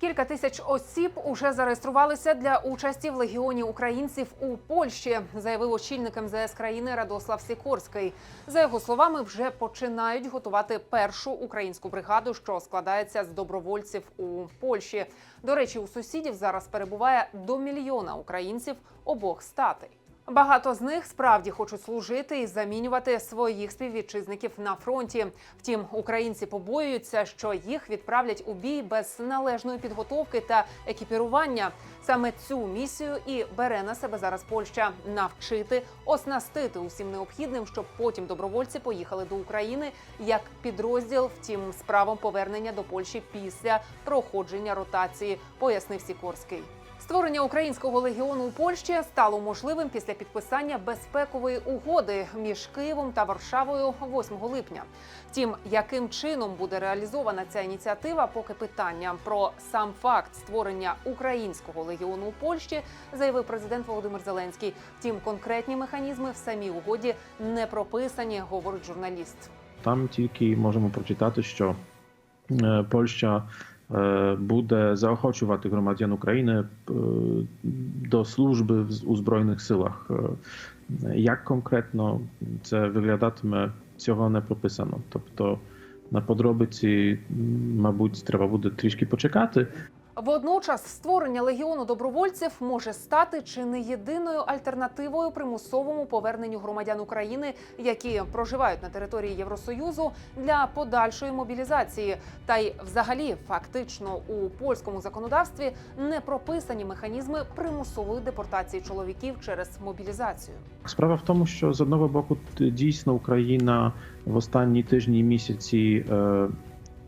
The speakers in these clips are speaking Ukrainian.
Кілька тисяч осіб уже зареєструвалися для участі в легіоні українців у Польщі, заявив очільник МЗС країни Радослав Сікорський. За його словами, вже починають готувати першу українську бригаду, що складається з добровольців у Польщі. До речі, у сусідів зараз перебуває до мільйона українців обох статей. Багато з них справді хочуть служити і замінювати своїх співвітчизників на фронті. Втім, українці побоюються, що їх відправлять у бій без належної підготовки та екіпірування. Саме цю місію і бере на себе зараз Польща навчити, оснастити усім необхідним, щоб потім добровольці поїхали до України як підрозділ. Втім, з правом повернення до Польщі після проходження ротації, пояснив Сікорський. Створення українського легіону у Польщі стало можливим після підписання безпекової угоди між Києвом та Варшавою 8 липня. Втім, яким чином буде реалізована ця ініціатива, поки питання про сам факт створення українського легіону у Польщі заявив президент Володимир Зеленський. Втім, конкретні механізми в самій угоді не прописані, говорить журналіст. Там тільки можемо прочитати, що е, Польща буде заохочувати громадян України е, до служби у Збройних силах. Е, Як конкретно це виглядатиме, цього не прописано. Тобто на подробиці, мабуть, треба буде трішки почекати. Водночас створення легіону добровольців може стати чи не єдиною альтернативою примусовому поверненню громадян України, які проживають на території Євросоюзу для подальшої мобілізації. Та й, взагалі, фактично у польському законодавстві не прописані механізми примусової депортації чоловіків через мобілізацію. Справа в тому, що з одного боку дійсно Україна в останні тижні місяці е,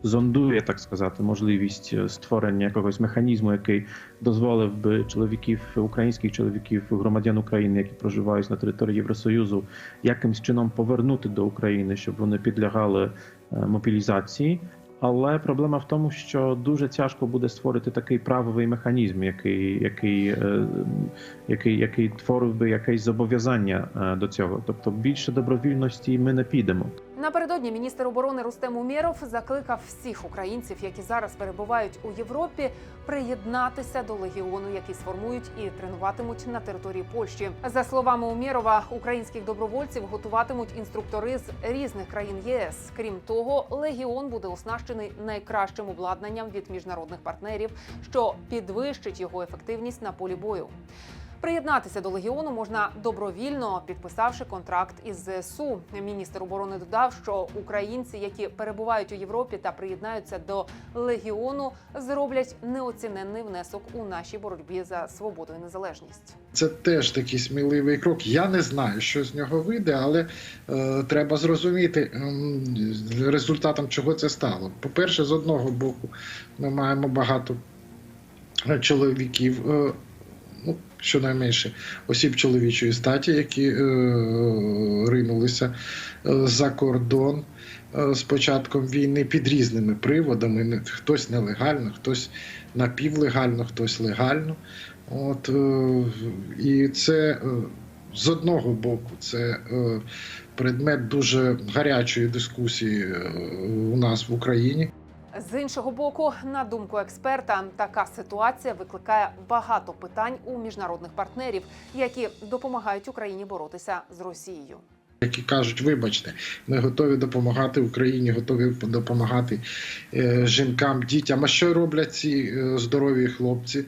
зондує, так сказати, можливість е, створення якогось механізму, який дозволив би чоловіків, українських чоловіків, громадян України, які проживають на території Євросоюзу, якимсь чином повернути до України, щоб вони підлягали е, мобілізації. Але проблема в тому, що дуже тяжко буде створити такий правовий механізм, який, який, е, який, який творив би якесь зобов'язання до цього. Тобто більше добровільності ми не підемо. Напередодні міністр оборони Рустем Умєров закликав всіх українців, які зараз перебувають у Європі, приєднатися до легіону, який сформують і тренуватимуть на території Польщі. За словами Умєрова, українських добровольців готуватимуть інструктори з різних країн ЄС. Крім того, легіон буде оснащений найкращим обладнанням від міжнародних партнерів, що підвищить його ефективність на полі бою. Приєднатися до легіону можна добровільно, підписавши контракт із ЗСУ. Міністр оборони додав, що українці, які перебувають у Європі та приєднаються до легіону, зроблять неоціненний внесок у нашій боротьбі за свободу і незалежність. Це теж такий сміливий крок. Я не знаю, що з нього вийде, але е, треба зрозуміти ем, результатом чого це стало. По-перше, з одного боку, ми маємо багато е, чоловіків, е, ну, щонайменше осіб чоловічої статі, які е, ринулися е, за кордон е, з початком війни під різними приводами. Хтось нелегально, хтось напівлегально, хтось легально. От, е, і це е, з одного боку, це предмет дуже гарячої дискусії у нас в Україні. З іншого боку, на думку експерта, така ситуація викликає багато питань у міжнародних партнерів, які допомагають Україні боротися з Росією. Які кажуть, вибачте, ми готові допомагати Україні, готові допомагати е, жінкам, дітям. А що роблять ці е, здорові хлопці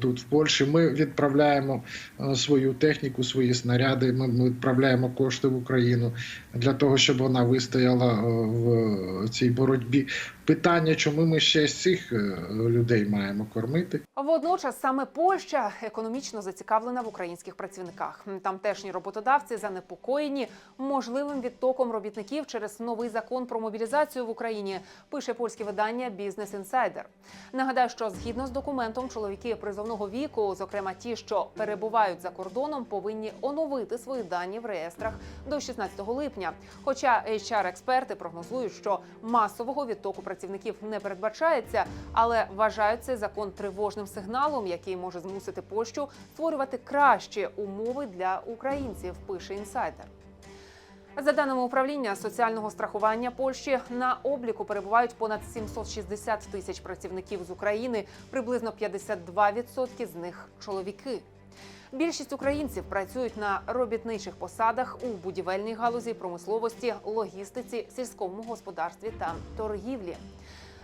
тут в Польщі? Ми відправляємо е, свою техніку, свої снаряди. Ми, відправляємо кошти в Україну для того, щоб вона вистояла е, в цій боротьбі. Питання, чому ми ще з цих е, людей маємо кормити? Водночас саме Польща економічно зацікавлена в українських працівниках. Тамтешні роботодавці занепокоєні можливим відтоком робітників через новий закон про мобілізацію в Україні. Пише польське видання Бізнес Інсайдер. Нагадаю, що згідно з документом, чоловіки призовного віку, зокрема ті, що перебувають за кордоном, повинні оновити свої дані в реєстрах до 16 липня. Хоча HR-експерти прогнозують, що масового відтоку працівників не передбачається, але вважають цей закон тривожним сигналом, який може змусити Польщу створювати кращі умови для українців. Пише інсайдер. За даними управління соціального страхування Польщі, на обліку перебувають понад 760 тисяч працівників з України, приблизно 52% з них чоловіки. Більшість українців працюють на робітничих посадах у будівельній галузі, промисловості, логістиці, сільському господарстві та торгівлі.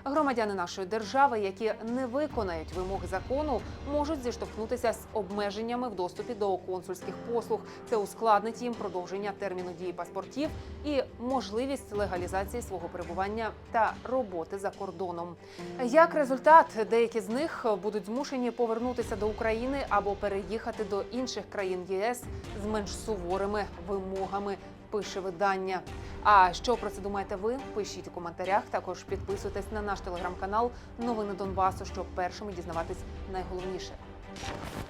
Громадяни нашої держави, які не виконають вимоги закону, можуть зіштовхнутися з обмеженнями в доступі до консульських послуг. Це ускладнить їм продовження терміну дії паспортів і можливість легалізації свого перебування та роботи за кордоном. Як результат, деякі з них будуть змушені повернутися до України або переїхати до інших країн ЄС з менш суворими вимогами. Пише видання. А що про це думаєте ви? Пишіть у коментарях. Також підписуйтесь на наш телеграм-канал Новини Донбасу, щоб першими дізнаватись найголовніше.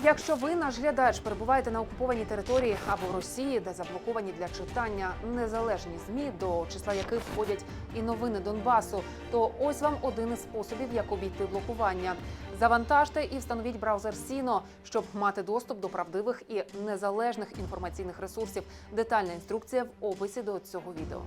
Якщо ви, наш глядач, перебуваєте на окупованій території або в Росії, де заблоковані для читання незалежні змі, до числа яких входять і новини Донбасу, то ось вам один із способів, як обійти блокування. Завантажте і встановіть браузер Сіно, щоб мати доступ до правдивих і незалежних інформаційних ресурсів. Детальна інструкція в описі до цього відео.